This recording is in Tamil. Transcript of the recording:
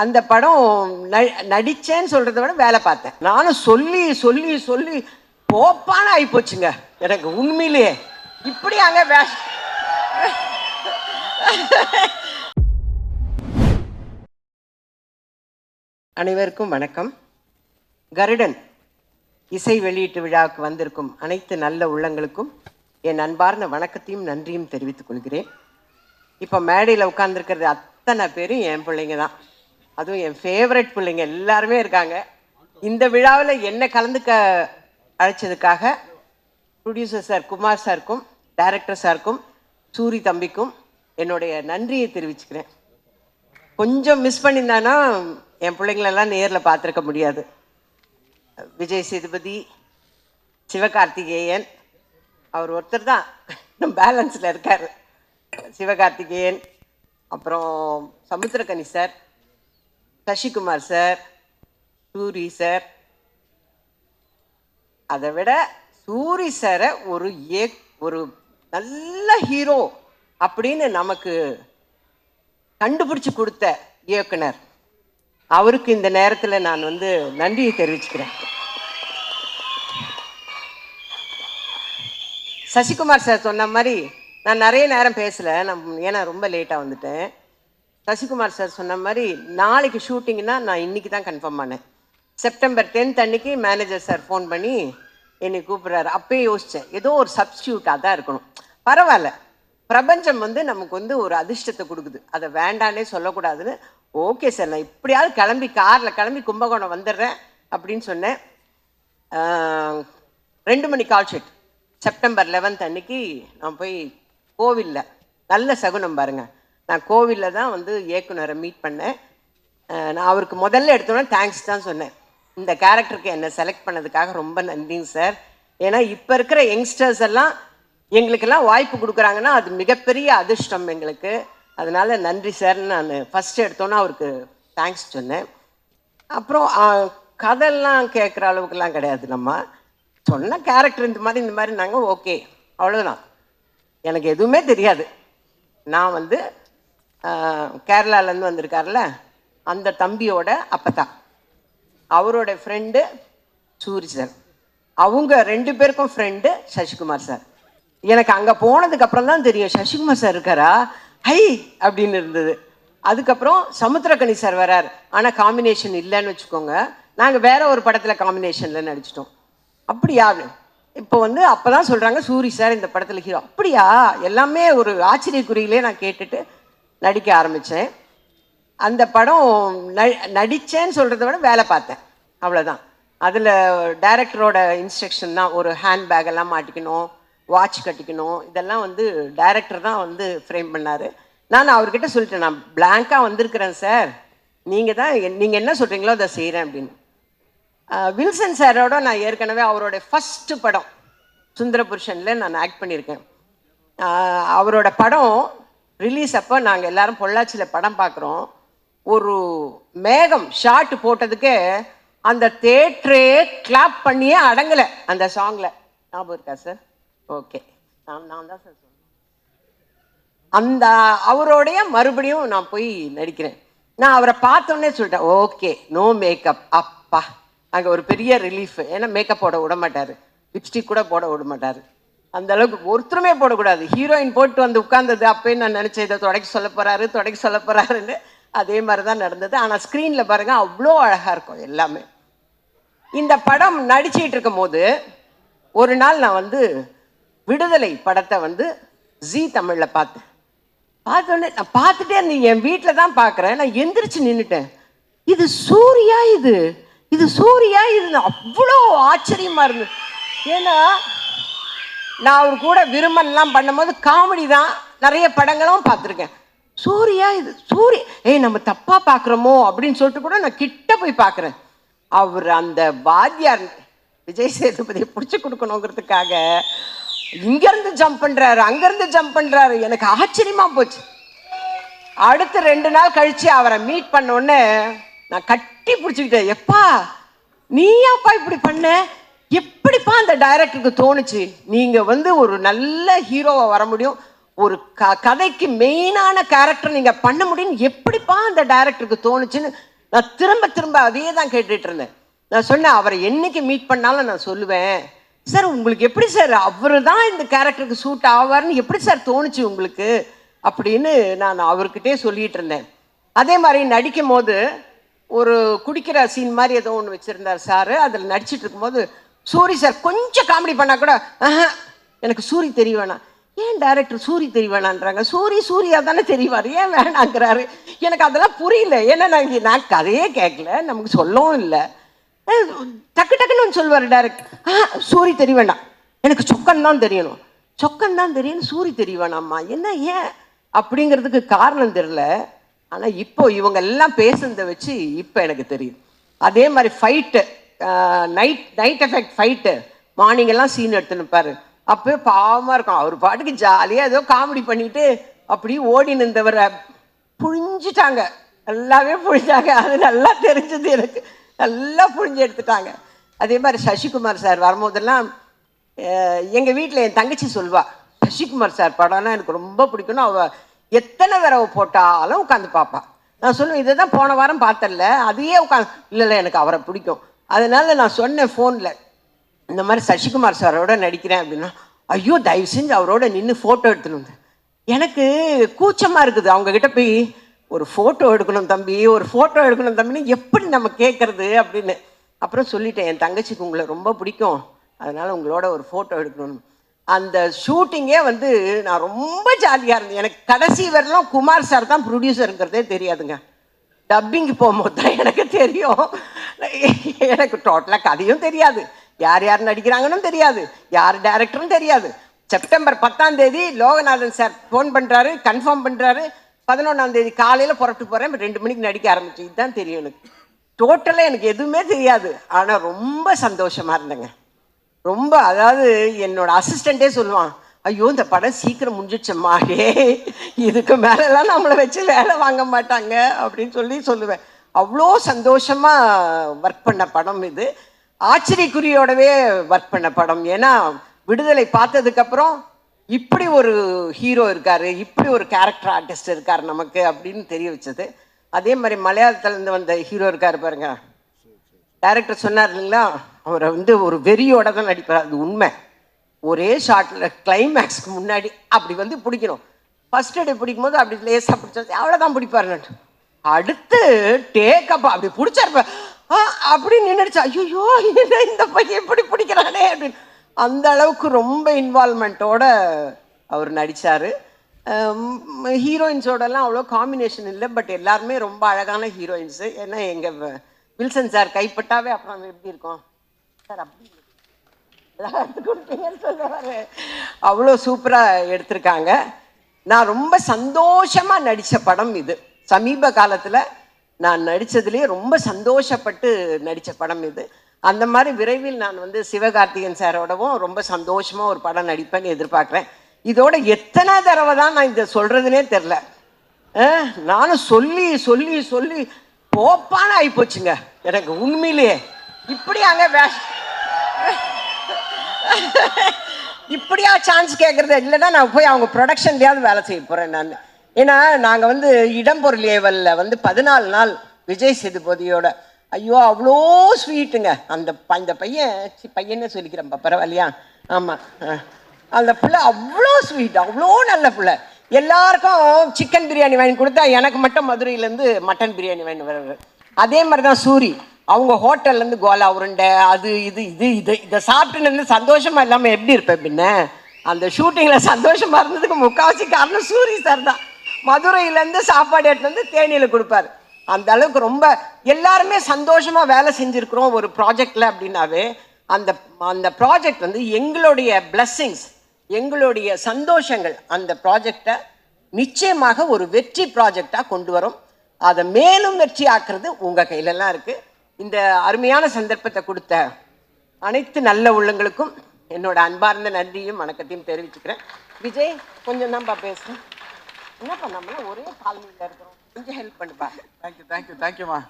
அந்த படம் ந- நடிச்சேன்னு சொல்கிறத விட வேலை பார்த்தேன். நானும் சொல்லி சொல்லி சொல்லி போப்பான ஆகிப்போச்சுங்க எனக்கு உண்மையிலேயே இப்படி அங்கே வே அனைவருக்கும் வணக்கம். கருடன் இசை வெளியீட்டு விழாவுக்கு வந்திருக்கும் அனைத்து நல்ல உள்ளங்களுக்கும் என் அன்பார்ந்த வணக்கத்தையும் நன்றியும் தெரிவித்துக் கொள்கிறேன். இப்போ மேடையில் உட்காந்துருக்கிறது அத்தனை பேரும் என் பிள்ளைங்க தான். அதுவும் என் ஃபேவரட் பிள்ளைங்க எல்லாருமே இருக்காங்க. இந்த விழாவில் என்னை கலந்துக்க அழைச்சதுக்காக ப்ரொடியூசர் சார் குமார் சாருக்கும் டைரக்டர் சாருக்கும் சூரி தம்பிக்கும் என்னுடைய நன்றியை தெரிவிச்சுக்கிறேன். கொஞ்சம் மிஸ் பண்ணியிருந்தானா என் பிள்ளைங்களெல்லாம் நேரில் பார்த்துருக்க முடியாது. விஜய் சேதுபதி சிவகார்த்திகேயன் அவர் ஒருத்தர் தான். பேலன்ஸில் இருக்கார். சிவகார்த்திகேயன் அப்புறம் Samuthirakani sir Sasikumar sir Soori sir. அதை விட சூரி சாரை ஒரு ஏ ஒரு நல்ல ஹீரோ அப்படின்னு நமக்கு கண்டுபிடிச்சு கொடுத்த இயக்குனர். அவருக்கு இந்த நேரத்தில் நான் வந்து நன்றியை தெரிவிச்சுக்கிறேன். சசிகுமார் சார் சொன்ன மாதிரி நான் நிறைய நேரம் பேசலை நான் ஏன்னா ரொம்ப லேட்டாக வந்துட்டேன். சசிகுமார் சார் சொன்ன மாதிரி நாளைக்கு ஷூட்டிங்னா நான் இன்னைக்கு தான் கன்ஃபார்ம் பண்ணேன். செப்டம்பர் டென்த் அன்னைக்கு மேனேஜர் சார் ஃபோன் பண்ணி என்னை கூப்பிட்றாரு. அப்பயே யோசித்தேன் ஏதோ ஒரு சப்ஸ்டியூட்டாக தான் இருக்கணும். பரவாயில்ல. பிரபஞ்சம் வந்து நமக்கு வந்து ஒரு அதிர்ஷ்டத்தை கொடுக்குது. அதை வேண்டானே சொல்லக்கூடாதுன்னு. ஓகே சார் நான் எப்படியாவது கிளம்பி காரில் கிளம்பி கும்பகோணம் வந்துடுறேன் அப்படின்னு சொன்னேன். ரெண்டு மணி கால் ஷீட் செப்டம்பர் லெவன்த் அன்னைக்கு நான் போய் கோவிலில். நல்ல சகுனம் பாருங்கள் நான் கோவிலில் தான் வந்து இயக்குனரை மீட் பண்ணேன். நான் அவருக்கு முதல்ல எடுத்தோன்னே தேங்க்ஸ் தான் சொன்னேன். இந்த கேரக்டருக்கு என்னை செலக்ட் பண்ணதுக்காக ரொம்ப நன்றிங்க சார் ஏன்னா இப்போ இருக்கிற யங்ஸ்டர்ஸ் எல்லாம் எங்களுக்கெல்லாம் வாய்ப்பு கொடுக்குறாங்கன்னா அது மிகப்பெரிய அதிர்ஷ்டம் எங்களுக்கு. அதனால் நன்றி சார்னு நான் ஃபஸ்ட்டு எடுத்தோன்னே அவருக்கு தேங்க்ஸ் சொன்னேன். அப்புறம் கதையெல்லாம் கேட்குற அளவுக்குலாம் கிடையாது நம்ம. சொன்ன கேரக்டர் இந்த மாதிரி இந்த மாதிரி நாங்கள் ஓகே அவ்வளோதான் எனக்கு எதுவுமே தெரியாது. நான் வந்து கேரளாலேருந்து வந்திருக்கார்ல அந்த தம்பியோட அப்பதான். அவரோட ஃப்ரெண்டு சூரி சார். அவங்க ரெண்டு பேருக்கும் ஃப்ரெண்டு சசிகுமார் சார். எனக்கு அங்கே போனதுக்கப்புறம் தான் தெரியும் சசிகுமார் சார் இருக்காரா? ஹை! அப்படின்னு இருந்தது. அதுக்கப்புறம் சமுத்திரக்கணி சார் வரார். ஆனால் காம்பினேஷன் இல்லைன்னு வச்சுக்கோங்க. நாங்கள் வேற ஒரு படத்தில் காம்பினேஷனில் நடிச்சிட்டோம். அப்படியா? இப்போ வந்து அப்போ தான் சொல்கிறாங்க சூரி சார் இந்த படத்தில் ஹீரோ அப்படியா? எல்லாமே ஒரு ஆச்சரியக்குறியிலே நான் கேட்டுட்டு நடிக்க ஆரம்பித்தேன் அந்த படம் ந- நடித்தேன்னு சொல்கிறத விட வேலை பார்த்தேன். அவ்வளோதான் அதில் டைரக்டரோட இன்ஸ்ட்ரக்ஷன் தான். ஒரு ஹேண்ட் பேக்கெல்லாம் மாட்டிக்கணும் வாட்ச் கட்டிக்கணும். இதெல்லாம் வந்து டைரக்டர் தான் வந்து ஃப்ரேம் பண்ணார். நான் அவர்கிட்ட சொல்லிட்டேன் நான் பிளாங்காக வந்திருக்கிறேன் சார். நீங்கள் தான் நீங்கள் என்ன சொல்கிறீங்களோ அதை செய்கிறேன் அப்படின்னு. வில்சன் சாரோட நான் ஏற்கனவே அவரோட ஃபஸ்ட்டு படம் சுந்தர புருஷனில் நான் ஆக்ட் பண்ணியிருக்கேன். அவரோட படம் ரிலீஸ் அப்போ நாங்கள் எல்லாரும் பொள்ளாச்சியில் படம் பார்க்குறோம் ஒரு மேகம் ஷாட் போட்டதுக்கு அந்த தேட்டரே கிளாப் பண்ணியே அடங்கலை அந்த சாங்கில் ஞாபகம் இருக்கா சார் ஓகே நான் நான் தான் சார் சொன்னேன். அந்த அவரோடைய மறுபடியும் நான் போய் நடிக்கிறேன். நான் அவரை பார்த்தோன்னே சொல்லிட்டேன் ஓகே நோ மேக்கப் அப்பா. அங்கே ஒரு பெரிய ரிலீஃப் ஏன்னா மேக்கப் போட விட மாட்டார். லிப்ஸ்டிக் கூட போட விட மாட்டார். அந்த அளவுக்கு ஒருத்தருமே போடக்கூடாது. ஹீரோயின் போட்டு வந்து உட்கார்ந்தது அப்பயே நான் நினச்சேன் இதை தொடக்கி சொல்ல போறாரு தொடக்கி சொல்ல போறாருன்னு அதே மாதிரி தான் நடந்தது. ஆனால் ஸ்க்ரீனில் பாருங்க அவ்வளோ அழகாக இருக்கும் எல்லாமே. இந்த படம் நடிச்சிட்டு இருக்கும் போது ஒரு நாள் நான் வந்து விடுதலை படத்தை வந்து ஜீ தமிழில் பார்த்தேன். பார்த்தோன்னே நான் பார்த்துட்டே இருந்தேன். என் வீட்டில் தான் பார்க்குறேன். நான் எந்திரிச்சு நின்றுட்டேன் இது சூர்யா இது? இது சூர்யா இது? அவ்வளோ ஆச்சரியமாக இருந்தது. ஏன்னா நான் அவர் கூட விரும்பலாம் பண்ணும்போது காமெடி தான். நிறைய படங்களும் பார்த்துருக்கேன். சூர்யா இது சூரிய ஏய் நம்ம தப்பாக பார்க்குறோமோ அப்படின்னு சொல்லிட்டு கூட நான் கிட்ட போய் பார்க்குறேன். அவர் அந்த வாத்தியார் விஜய் சேதுபதியை பிடிச்சி கொடுக்கணுங்கிறதுக்காக இங்கேருந்து ஜம்ப் பண்ணுறாரு அங்கேருந்து ஜம்ப் பண்ணுறாரு எனக்கு ஆச்சரியமாக போச்சு. அடுத்த ரெண்டு நாள் கழித்து அவரை மீட் பண்ணோடனே நான் கட்டி பிடிச்சிக்கிட்டேன். எப்பா நீயாப்பா இப்படி பண்ண? எப்படிப்பா அந்த டைரக்டருக்கு தோணுச்சு? நீங்க வந்து ஒரு நல்ல ஹீரோவை வர முடியும். ஒரு க கதைக்கு மெயினான கேரக்டர் நீங்க பண்ண முடியும்னு எப்படிப்பா அந்த டைரக்டருக்கு தோணுச்சுன்னு நான் திரும்ப திரும்ப அதையே தான் கேட்டுட்டு இருந்தேன். நான் சொன்னேன் அவரை என்னைக்கு மீட் பண்ணாலும் நான் சொல்லுவேன். சார் உங்களுக்கு எப்படி சார் அவர் தான் இந்த கேரக்டருக்கு சூட் ஆவார்னு எப்படி சார் தோணுச்சு உங்களுக்கு? அப்படின்னு நான் அவர்கிட்டே சொல்லிட்டு இருந்தேன். அதே மாதிரி நடிக்கும் போது ஒரு குடிக்கிற சீன் மாதிரி ஏதோ ஒன்று வச்சுருந்தார் சார். அதில் நடிச்சிட்டு இருக்கும்போது சூரி சார் கொஞ்சம் காமெடி பண்ணால் கூட ஆஹா எனக்கு சூரி தெரிய வேணாம். ஏன் டேரக்டர் சூரி தெரிய வேணான்றாங்க சூரி சூரியா தானே தெரியவார் ஏன் வேணாங்கிறாரு? எனக்கு அதெல்லாம் புரியல. ஏன்னா நான் நான் கதையே கேட்கல நமக்கு சொல்லவும் இல்லை. டக்கு டக்குன்னு ஒன்று சொல்லுவார் டேரக்ட் ஆ சூரி தெரிய வேண்டாம் எனக்கு சொக்கன் தான் தெரியணும். சொக்கன் தான் தெரியணும் சூரி தெரிய வேணாம்மா. என்ன ஏன்? அப்படிங்கிறதுக்கு காரணம் தெரில ஆனால் இப்போ இவங்க எல்லாம் பேசுனதை வச்சு இப்போ எனக்கு தெரியும் அதே மாதிரி fight night night effect fight morning எல்லாம் சீன் எடுத்துன்னு பாரு அப்பவே பாவமாக இருக்கும். அவர் பாட்டுக்கு ஜாலியாக ஏதோ காமெடி பண்ணிட்டு அப்படியே ஓடி நின்றவரை. புழிஞ்சிட்டாங்க. நல்லாவே புழிஞ்சாங்க. அது நல்லா தெரிஞ்சது எனக்கு. நல்லா புழிஞ்சு எடுத்துட்டாங்க. அதே மாதிரி சசிகுமார் சார் வரும்போதெல்லாம் எங்கள் வீட்டில் என் தங்கச்சி சொல்வா சசிகுமார் சார் படம்னா எனக்கு ரொம்ப பிடிக்கும்னு அவள் எத்தனை தடவை போட்டாலும் உட்காந்து பார்ப்பா. நான் சொல்லுவேன் இதை தான் போன வாரம் பார்த்தல அதையே உட்காந்து இல்லை இல்லை எனக்கு அவரை பிடிக்கும். அதனால் நான் சொன்னேன் ஃபோனில் இந்த மாதிரி சசிகுமார் சாரோட நடிக்கிறேன் அப்படின்னா ஐயோ தயவு செஞ்சு அவரோட நின்று ஃபோட்டோ எடுத்துன்னு எனக்கு கூச்சமாக இருக்குது. அவங்கக்கிட்ட போய் ஒரு ஃபோட்டோ எடுக்கணும் தம்பி ஒரு ஃபோட்டோ எடுக்கணும் தம்பின்னு எப்படி நம்ம கேட்குறது அப்படின்னு. அப்புறம் சொல்லிட்டேன் என் தங்கச்சிக்கு உங்களை ரொம்ப பிடிக்கும். அதனால் உங்களோட ஒரு ஃபோட்டோ எடுக்கணும் அந்த ஷூட்டிங்கே வந்து நான் ரொம்ப ஜாலியாக இருந்தேன். எனக்கு கடைசி வரலாம் குமார் சார் தான் ப்ரொடியூசருங்கிறதே தெரியாதுங்க. டப்பிங்கு போகும்போது தான் எனக்கு தெரியும். எனக்கு டோட்டலாக கதையும் தெரியாது. யார் யார் நடிக்கிறாங்கன்னு தெரியாது. யார் டேரக்டரும் தெரியாது. செப்டம்பர் பத்தாம் தேதி லோகநாதன் சார் ஃபோன் பண்ணுறாரு கன்ஃபார்ம் பண்ணுறாரு பதினொன்றாம் தேதி காலையில் புறப்பட்டு போகிறேன் ரெண்டு மணிக்கு நடிக்க ஆரம்பிச்சு. இதுதான் தெரியும் எனக்கு. டோட்டலாக எனக்கு எதுவுமே தெரியாது. ஆனால் ரொம்ப சந்தோஷமாக இருந்தேங்க. ரொம்ப அதாவது என்னோட அசிஸ்டண்ட்டே சொல்லுவான் ஐயோ இந்த படம் சீக்கிரம் முடிஞ்சிச்சம்மாடே இதுக்கு மேலெல்லாம் நம்மளை வச்சு வேலை வாங்க மாட்டாங்க அப்படின்னு சொல்லி சொல்லுவேன். அவ்வளோ சந்தோஷமாக ஒர்க் பண்ண படம் இது. ஆச்சரியக்குறியோடவே ஒர்க் பண்ண படம். ஏன்னா விடுதலை பார்த்ததுக்கப்புறம் இப்படி ஒரு ஹீரோ இருக்காரு இப்படி ஒரு கேரக்டர் ஆர்டிஸ்ட் இருக்கார் நமக்கு அப்படின்னு தெரிய வச்சது. அதே மாதிரி மலையாளத்துலேருந்து வந்த ஹீரோ இருக்கார் பாருங்க. டேரக்டர் சொன்னார் இல்லைங்களா? அவரை வந்து ஒரு வெறியோட தான் நடிப்பார். அது உண்மை. ஒரே ஷாட்டில் கிளைமேக்ஸ்க்கு முன்னாடி அப்படி வந்து பிடிக்கணும். ஃபர்ஸ்ட் டே பிடிக்கும் போது அப்படி லேசாக பிடிச்சா அவ்வளோதான் பிடிப்பாரு அடுத்து டேக்கப் அப்படி பிடிச்சிருப்ப ஆ அப்படி நின்றுடுச்சு ஐயோ என்ன இந்த பையன் எப்படி பிடிக்கிறானே அப்படின்னு. அந்த அளவுக்கு ரொம்ப இன்வால்மெண்ட்டோட அவர் நடித்தார் ஹீரோயின்ஸோடலாம் அவ்வளோ காம்பினேஷன் இல்லை பட் எல்லாருமே ரொம்ப அழகான ஹீரோயின்ஸு ஏன்னா எங்கள் வில்சன் சார் கைப்பட்டாவே அப்புறம் எப்படி இருக்கும்? சார் அப்படி கொடுப்பீங்கன்னு சொல்லுவார். அவ்வளோ சூப்பராக எடுத்திருக்காங்க. நான் ரொம்ப சந்தோஷமாக நடித்த படம் இது. சமீப காலத்தில் நான் நடித்ததுலேயே ரொம்ப சந்தோஷப்பட்டு நடித்த படம் இது. அந்த மாதிரி விரைவில் நான் வந்து சிவகார்த்திகன் சாரோடவும் ரொம்ப சந்தோஷமாக ஒரு படம் நடிப்பேன்னு எதிர்பார்க்குறேன். இதோட எத்தனை தடவை தான் நான் இதை சொல்கிறதுனே தெரில நானும் சொல்லி சொல்லி சொல்லி போப்பான ஆகிப்போச்சுங்க எனக்கு உண்மையிலேயே. இப்படி அங்கே வே இப்படியா சான்ஸ் கேட்குறது இல்லைன்னா நான் போய் அவங்க ப்ரொடக்ஷன்லேயாவது வேலை செய்ய போகிறேன் நான். ஏன்னா நாங்கள் வந்து இடம்பொருள் ஏவலில் வந்து பதினாலு நாள் விஜய் சேதுபதியோட ஐயோ அவ்வளோ ஸ்வீட்டுங்க அந்த ப- அந்த பையன் சி பையனே சொல்லிக்கிறேன்ப்பா பரவாயில்லையா? ஆமாம் அந்த பிள்ளை அவ்வளோ ஸ்வீட் அவ்வளோ நல்ல பிள்ளை. எல்லாருக்கும் சிக்கன் பிரியாணி வாங்கி கொடுத்தா எனக்கு மட்டும் மதுரையிலேருந்து மட்டன் பிரியாணி வாங்கி வர்றது அதே மாதிரி தான் சூரி. அவங்க ஹோட்டல்லேருந்து கோலா உருண்டை அது இது இது இது இதை சாப்பிட்டு நின்று சந்தோஷமா இல்லாமல் எப்படி இருப்பேன் பின்ன? அந்த ஷூட்டிங்கில் சந்தோஷமா இருந்ததுக்கு முக்கால்வாசி காரணம் சூரி சார் தான். மதுரையிலேருந்து சாப்பாடு எடுத்துட்டு வந்து தேனியில் கொடுப்பாரு. அந்த அளவுக்கு ரொம்ப எல்லாருமே சந்தோஷமா வேலை செஞ்சுருக்குறோம் ஒரு ப்ராஜெக்ட்ல அப்படின்னாவே அந்த அந்த ப்ராஜெக்ட் வந்து எங்களுடைய பிளஸ்ஸிங்ஸ் எங்களுடைய சந்தோஷங்கள் அந்த ப்ராஜெக்டை நிச்சயமாக ஒரு வெற்றி ப்ராஜெக்டாக கொண்டு வரும். அதை மேலும் வெற்றி ஆக்குறது உங்கள் கையிலலாம் இருக்குது இந்த அருமையான சந்தர்ப்பத்தை கொடுத்த அனைத்து நல்ல உள்ளங்களுக்கும் என்னோட அன்பார்ந்த நன்றியும் வணக்கத்தையும் தெரிவிச்சுக்கிறேன். விஜய் கொஞ்சம் தான்ப்பா பேசுகிறேன் என்னப்பா நம்மளாம் ஒரே காலனியில் இருக்கிறோம். கொஞ்சம் ஹெல்ப் பண்ணுப்பா. தேங்க்யூ தேங்க்யூ தேங்க்யூம்மா